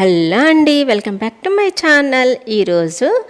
Hello అండి welcome back to my channel. ఈరోజు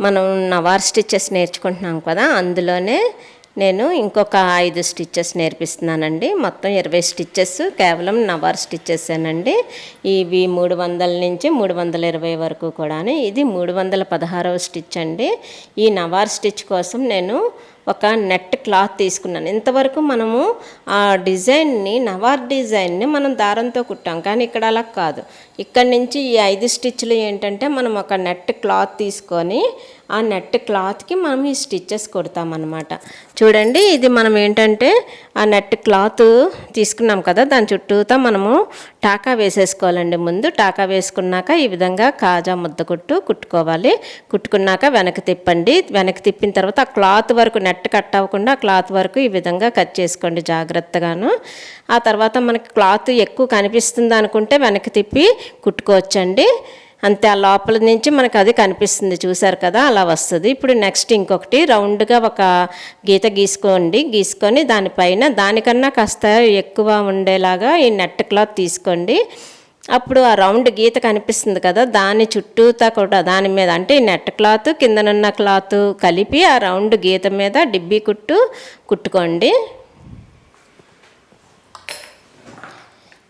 మనం నవార్ స్టిచ్చెస్ నేర్చుకుంటున్నాం కదా అందులోనే నేను ఇంకొక ఐదు స్టిచ్చెస్ నేర్పిస్తున్నానండి. మొత్తం ఇరవై స్టిచ్చెస్ కేవలం నవార్ స్టిచ్చెసేనండి. ఇవి మూడు వందల నుంచి మూడు వందల ఇరవై వరకు కూడా ఇది మూడు వందల పదహారవ స్టిచ్ అండి ఈ నవార్ స్టిచ్ కోసం నేను ఒక నెట్ క్లాత్ తీసుకున్నాను. ఇంతవరకు మనము ఆ డిజైన్ని నవార్ డిజైన్ని మనం దారంతో కుట్టాం. కానీ ఇక్కడ అలా కాదు. ఇక్కడ నుంచి ఈ ఐదు స్టిచ్లు ఏంటంటే మనం ఒక నెట్ క్లాత్ తీసుకొని ఆ నెట్ క్లాత్కి మనం ఈ స్టిచ్చెస్ కొడతామన్నమాట. చూడండి ఇది మనం ఏంటంటే ఆ నెట్ క్లాత్ తీసుకున్నాం కదా దాని చుట్టూతా మనము టాకా వేసేసుకోవాలండి ముందు. టాకా వేసుకున్నాక ఈ విధంగా కాజా ముద్ద కుట్టు కుట్టుకోవాలి. కుట్టుకున్నాక వెనక్కి తిప్పండి. వెనక్కి తిప్పిన తర్వాత ఆ క్లాత్ వరకు నెట్ కట్ అవ్వకుండా ఆ క్లాత్ వరకు ఈ విధంగా కట్ చేసుకోండి జాగ్రత్తగాను. ఆ తర్వాత మనకి క్లాత్ ఎక్కువ కనిపిస్తుంది అనుకుంటే వెనక్కి తిప్పి కుట్టుకోవచ్చండి. అంతే ఆ లోపల నుంచి మనకు అది కనిపిస్తుంది. చూసారు కదా అలా వస్తుంది. ఇప్పుడు నెక్స్ట్ ఇంకొకటి రౌండ్గా ఒక గీత గీసుకోండి. గీసుకొని దానిపైన దానికన్నా కాస్త ఎక్కువ ఉండేలాగా ఈ నెట్ క్లాత్ తీసుకోండి. అప్పుడు ఆ రౌండ్ గీత కనిపిస్తుంది కదా దాని చుట్టూతా కూడా దాని మీద అంటే ఈ నెట్ క్లాత్ కిందనున్న క్లాత్ కలిపి ఆ రౌండ్ గీత మీద డిబ్బీ కుట్టు కుట్టుకోండి.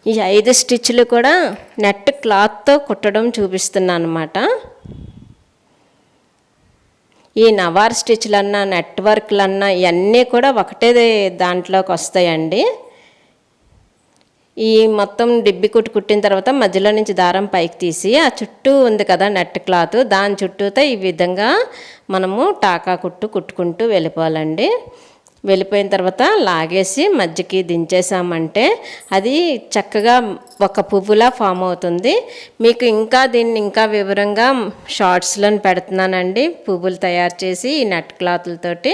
ఈ ఐదు స్టిచ్లు కూడా నెట్ క్లాత్తో కుట్టడం చూపిస్తున్నాను అనమాట ఈ నవార్ స్టిచ్లన్నా నెట్వర్క్లన్నా ఇవన్నీ కూడా ఒకటే దాంట్లోకి వస్తాయండి. ఈ మొత్తం డిబ్బి కుట్టు కుట్టిన తర్వాత మధ్యలో నుంచి దారం పైకి తీసి ఆ చుట్టూ ఉంది కదా నెట్ క్లాత్ దాని చుట్టూతో ఈ విధంగా మనము టాకా కుట్టు కుట్టుకుంటూ వెళ్ళిపోవాలండి. వెళ్ళిపోయిన తర్వాత లాగేసి మధ్యకి దించేసామంటే అది చక్కగా ఒక పువ్వులా ఫామ్ అవుతుంది. మీకు ఇంకా దీన్ని ఇంకా వివరంగా షార్ట్స్లో పెడుతున్నానండి. పువ్వులు తయారు చేసి ఈ నెట్ క్లాత్లతోటి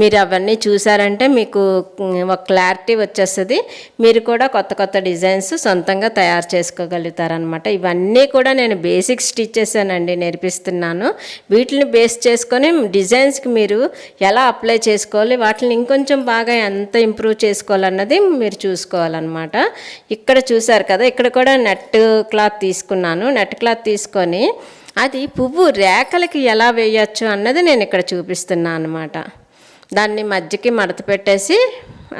మీరు అవన్నీ చూసారంటే మీకు ఒక క్లారిటీ వచ్చేస్తుంది. మీరు కూడా కొత్త కొత్త డిజైన్స్ సొంతంగా తయారు చేసుకోగలుగుతారనమాట ఇవన్నీ కూడా నేను బేసిక్ స్టిచ్చెస్ అండి నేర్పిస్తున్నాను. వీటిని బేస్ చేసుకొని డిజైన్స్కి మీరు ఎలా అప్లై చేసుకోవాలి వాటిని ఇంకొంచెం బాగా ఎంత ఇంప్రూవ్ చేసుకోవాలన్నది మీరు చూసుకోవాలన్నమాట. ఇక్కడ చూసారు కదా ఇక్కడ కూడా నెట్ క్లాత్ తీసుకున్నాను. నెట్ క్లాత్ తీసుకొని అది పువ్వు రేఖలకి ఎలా వేయచ్చు అన్నది నేను ఇక్కడ చూపిస్తున్నాను అనమాట దాన్ని మధ్యకి మడత పెట్టేసి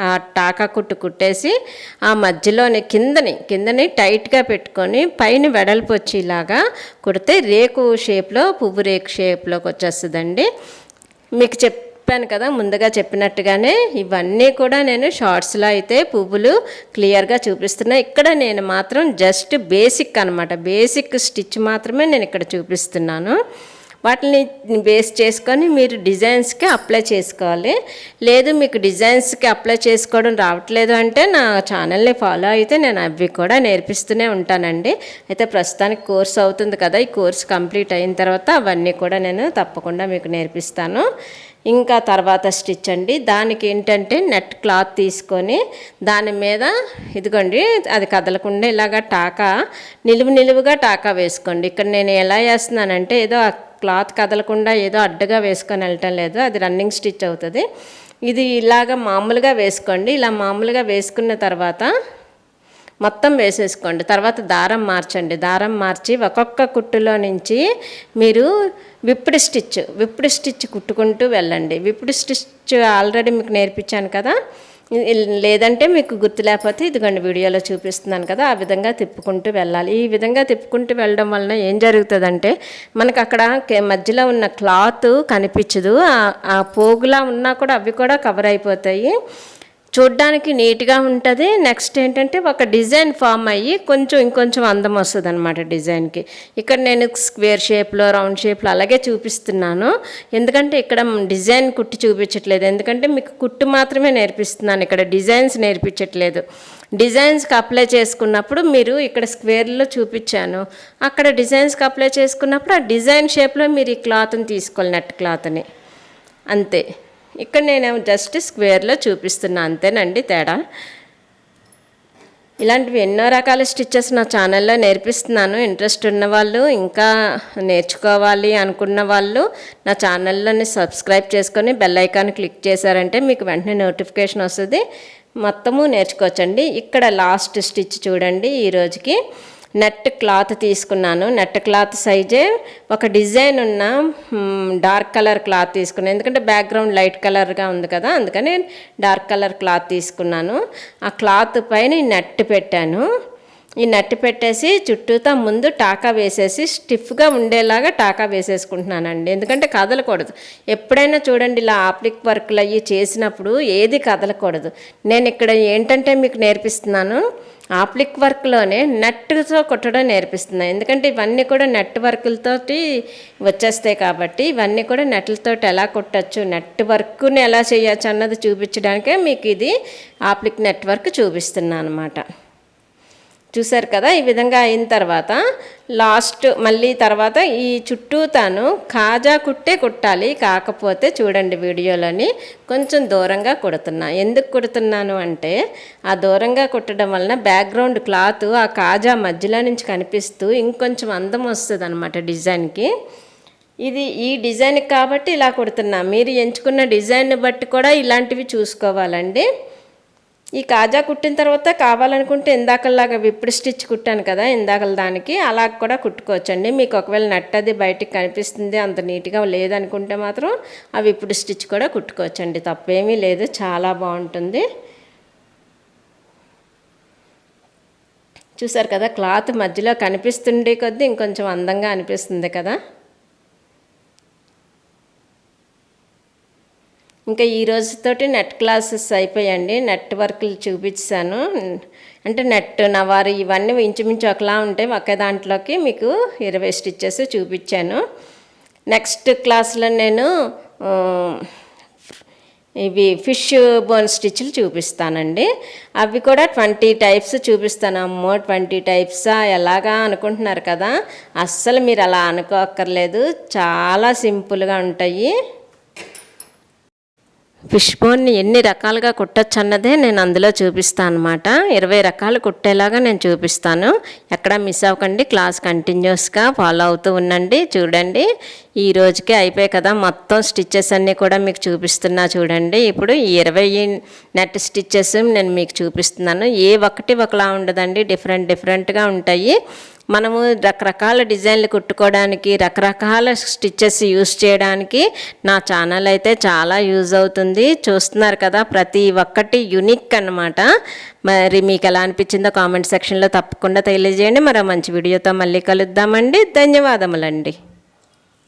ఆ టాకా కుట్టు కుట్టేసి ఆ మధ్యలోని కిందని కిందని టైట్గా పెట్టుకొని పైన వెడల్పు వచ్చేలాగా కుడితే రేకు షేప్లో పువ్వు రేకు షేప్లోకి వచ్చేస్తుందండి. మీకు చెప్ చెప్పాను కదా ముందుగా చెప్పినట్టుగానే ఇవన్నీ కూడా నేను షార్ట్స్లో అయితే పువ్వులు క్లియర్గా చూపిస్తున్నా. ఇక్కడ నేను మాత్రం జస్ట్ బేసిక్ అనమాట బేసిక్ స్టిచ్ మాత్రమే నేను ఇక్కడ చూపిస్తున్నాను. వాటిని బేస్ చేసుకొని మీరు డిజైన్స్కి అప్లై చేసుకోవాలి. లేదు మీకు డిజైన్స్కి అప్లై చేసుకోవడం రావట్లేదు అంటే నా ఛానల్ని ఫాలో అయితే నేను అవి కూడా నేర్పిస్తూనే ఉంటానండి. అయితే ప్రస్తుతానికి కోర్స్ అవుతుంది కదా ఈ కోర్స్ కంప్లీట్ అయిన తర్వాత అవన్నీ కూడా నేను తప్పకుండా మీకు నేర్పిస్తాను. ఇంకా తర్వాత స్టిచ్ అండి. దానికి ఏంటంటే నెట్ క్లాత్ తీసుకొని దాని మీద ఇదిగోండి అది కదలకుండా ఇలాగా టాకా నిలువు నిలువుగా టాకా వేసుకోండి. ఇక్కడ నేను ఎలా వేస్తున్నానంటే ఏదో ఆ క్లాత్ కదలకుండా ఏదో అడ్డగా వేసుకొని వెళ్ళటం లేదు అది రన్నింగ్ స్టిచ్ అవుతుంది. ఇది ఇలాగ మామూలుగా వేసుకోండి. ఇలా మామూలుగా వేసుకున్న తర్వాత మొత్తం వేసేసుకోండి. తర్వాత దారం మార్చండి. దారం మార్చి ఒక్కొక్క కుట్టులో నుంచి మీరు విప్పుడు స్టిచ్ విప్పుడు స్టిచ్ కుట్టుకుంటూ వెళ్ళండి. విప్పుడు స్టిచ్ ఆల్రెడీ మీకు నేర్పించాను కదా. లేదంటే మీకు గుర్తు లేకపోతే ఇదిగోండి వీడియోలో చూపిస్తున్నాను కదా. ఆ విధంగా తిప్పుకుంటూ వెళ్ళాలి. ఈ విధంగా తిప్పుకుంటూ వెళ్ళడం వలన ఏం జరుగుతుందంటే మనకు అక్కడ మధ్యలో ఉన్న క్లాత్ కనిపించదు. ఆ పోగులా ఉన్నా కూడా అవి కూడా కవర్ అయిపోతాయి. చూడ్డానికి నీట్గా ఉంటుంది. నెక్స్ట్ ఏంటంటే ఒక డిజైన్ ఫామ్ అయ్యి కొంచెం ఇంకొంచెం అందం వస్తుంది అనమాట డిజైన్కి. ఇక్కడ నేను స్క్వేర్ షేప్లో రౌండ్ షేప్లో అలాగే చూపిస్తున్నాను. ఎందుకంటే ఇక్కడ డిజైన్ కుట్టి చూపించట్లేదు. ఎందుకంటే మీకు కుట్టు మాత్రమే నేర్పిస్తున్నాను. ఇక్కడ డిజైన్స్ నేర్పించట్లేదు. డిజైన్స్కి అప్లై చేసుకున్నప్పుడు మీరు ఇక్కడ స్క్వేర్లో చూపించాను. అక్కడ డిజైన్స్కి అప్లై చేసుకున్నప్పుడు ఆ డిజైన్ షేప్లో మీరు ఈ క్లాత్ని తీసుకోవాలి నెట్ క్లాత్ని. అంతే. ఇక్కడ నేను జస్ట్ స్క్వేర్లో చూపిస్తున్నా అంతేనండి తేడా. ఇలాంటివి ఎన్నో రకాల స్టిచ్చెస్ నా ఛానల్లో నేర్పిస్తున్నాను. ఇంట్రెస్ట్ ఉన్న వాళ్ళు ఇంకా నేర్చుకోవాలి అనుకున్న వాళ్ళు నా ఛానల్లోని సబ్స్క్రైబ్ చేసుకొని బెల్ ఐకాన్ క్లిక్ చేశారంటే మీకు వెంటనే నోటిఫికేషన్ వస్తుంది. మొత్తము నేర్చుకోవచ్చండి. ఇక్కడ లాస్ట్ స్టిచ్ చూడండి ఈ రోజుకి. నెట్ క్లాత్ తీసుకున్నాను. నెట్ క్లాత్ సైజే ఒక డిజైన్ ఉన్న డార్క్ కలర్ క్లాత్ తీసుకున్నాను ఎందుకంటే బ్యాక్గ్రౌండ్ లైట్ కలర్గా ఉంది కదా అందుకని డార్క్ కలర్ క్లాత్ తీసుకున్నాను. ఆ క్లాత్ పైన నెట్ పెట్టాను. ఈ నెట్ పెట్టేసి చుట్టూతా ముందు టాకా వేసేసి స్టిఫ్గా ఉండేలాగా టాకా వేసేసుకుంటున్నానండి. ఎందుకంటే కదలకూడదు. ఎప్పుడైనా చూడండి ఇలా ఆప్లిక్ వర్క్లు అవి చేసినప్పుడు ఏది కదలకూడదు. నేను ఇక్కడ ఏంటంటే మీకు నేర్పిస్తున్నాను. ఆప్లిక్ వర్క్లోనే నెట్తో కుట్టడం నేర్పిస్తున్నాను ఎందుకంటే ఇవన్నీ కూడా నెట్ వచ్చేస్తాయి కాబట్టి ఇవన్నీ కూడా నెట్లతోటి ఎలా కుట్టచ్చు నెట్ వర్క్ని ఎలా చేయొచ్చు అన్నది చూపించడానికే మీకు ఇది ఆప్లిక్ నెట్వర్క్ చూపిస్తున్నాను అనమాట చూసారు కదా ఈ విధంగా అయిన తర్వాత లాస్ట్ మళ్ళీ తర్వాత ఈ చుట్టూ తాను కాజా కుట్టే కుట్టాలి కాకపోతే చూడండి వీడియోలోని కొంచెం దూరంగా కుడుతున్నా. ఎందుకు కుడుతున్నాను అంటే ఆ దూరంగా కుట్టడం వలన బ్యాక్గ్రౌండ్ క్లాత్ ఆ కాజా మధ్యలో నుంచి కనిపిస్తూ ఇంకొంచెం అందం వస్తుంది అనమాట డిజైన్కి. ఇది ఈ డిజైన్ కాబట్టి ఇలా కుడుతున్నా. మీరు ఎంచుకున్న డిజైన్ని బట్టి కూడా ఇలాంటివి చూసుకోవాలండి. ఈ కాజా కుట్టిన తర్వాత కావాలనుకుంటే ఇందాకలాగా విప్పుడు స్టిచ్ కుట్టాను కదా ఇందాకల దానికి. అలా కూడా కుట్టుకోవచ్చండి. మీకు ఒకవేళ నట్ అది బయటికి కనిపిస్తుంది అంత నీట్గా లేదనుకుంటే మాత్రం ఆ విప్పుడు స్టిచ్ కూడా కుట్టుకోవచ్చండి. తప్పేమీ లేదు చాలా బాగుంటుంది. చూసారు కదా క్లాత్ మధ్యలో కనిపిస్తుండే కొద్దీ ఇంకొంచెం అందంగా అనిపిస్తుంది కదా. ఇంకా ఈ రోజుతోటి నెట్ క్లాసెస్ అయిపోయాయండి. నెట్ వర్క్లు చూపించాను అంటే నెట్ నవారు ఇవన్నీ ఇంచుమించు ఒకలా ఉంటాయి ఒకే దాంట్లోకి మీకు ఇరవై స్టిచ్చెస్ చూపించాను. నెక్స్ట్ క్లాస్లో నేను ఇవి ఫిష్ బోన్ స్టిచ్లు చూపిస్తానండి. అవి కూడా ట్వంటీ టైప్స్ చూపిస్తాను. అమ్మో ట్వంటీ టైప్సా? ఎలాగా అనుకుంటున్నారు కదా? అస్సలు మీరు అలా అనుకోక్కర్లేదు. చాలా సింపుల్గా ఉంటాయి. ఫిష్ బోన్ని ఎన్ని రకాలుగా కుట్టచ్చు అన్నదే నేను అందులో చూపిస్తాను అనమాట ఇరవై రకాలు కుట్టేలాగా నేను చూపిస్తాను. ఎక్కడ మిస్ అవ్వకండి క్లాస్ కంటిన్యూస్గా ఫాలో అవుతూ ఉండండి చూడండి. ఈ రోజుకే అయిపోయాయి కదా మొత్తం స్టిచ్చెస్ అన్నీ కూడా మీకు చూపిస్తున్నా చూడండి. ఇప్పుడు ఈ ఇరవై నెట్ స్టిచ్చెస్ నేను మీకు చూపిస్తున్నాను. ఏ ఒక్కటి ఒకలా ఉండదండి డిఫరెంట్ డిఫరెంట్గా ఉంటాయి. మనము రకరకాల డిజైన్లు కుట్టుకోవడానికి రకరకాల స్టిచ్చెస్ యూస్ చేయడానికి నా ఛానల్ అయితే చాలా యూజ్ అవుతుంది. చూస్తున్నారు కదా ప్రతి ఒక్కటి యునిక్ అన్నమాట. మరి మీకు ఎలా అనిపించిందో కామెంట్ సెక్షన్లో తప్పకుండా తెలియజేయండి. మరో మంచి వీడియోతో మళ్ళీ కలుద్దామండి. ధన్యవాదములండి.